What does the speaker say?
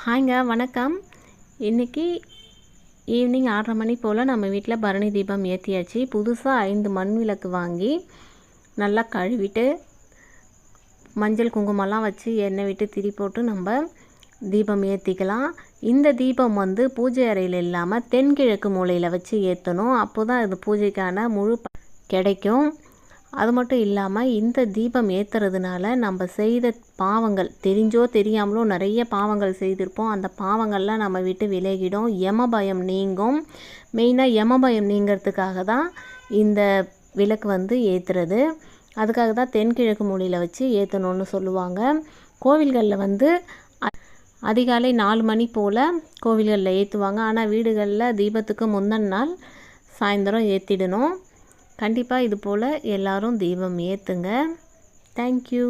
ஹாய்ங்க வணக்கம். இன்றைக்கி ஈவினிங் ஆறரை மணி போல் நம்ம வீட்டில் பரணி தீபம் ஏற்றியாச்சு புதுசாக ஐந்து மண் விளக்கு வாங்கி நல்லா கழுவிட்டு மஞ்சள் குங்குமம்லாம் வச்சு எண்ணெய் விட்டு திரி போட்டு நம்ம தீபம் ஏற்றிக்கலாம் இந்த தீபம் வந்து பூஜை அறையில் இல்லாமல் தென்கிழக்கு மூலையில் வச்சு ஏற்றணும் அப்போ தான் இது பூஜைக்கான முழு கிடைக்கும். அது மட்டும் இல்லாமல் இந்த தீபம் ஏற்றுறதுனால நம்ம செய்த பாவங்கள் தெரிஞ்சோ தெரியாமலோ நிறைய பாவங்கள் செய்திருப்போம். அந்த பாவங்கள்லாம் நம்ம விட்டு விலகிடும். யம பயம் நீங்கும். மெயினாக யம பயம் நீங்கிறதுக்காக தான் இந்த விளக்கு வந்து ஏற்றுறது அதுக்காக தான் தென்கிழக்கு மொழியில் வச்சு ஏற்றணும்னு சொல்லுவாங்க. கோவில்களில் வந்து அ- அதிகாலை நாலு மணி போல் கோவில்களில் ஏற்றுவாங்க ஆனால் வீடுகளில் தீபத்துக்கு முந்தின நாள் சாயந்தரம் ஏற்றிடணும் கண்டிப்பாக இது போல் எல்லோரும் தீபம் ஏற்றுங்க தேங்க்யூ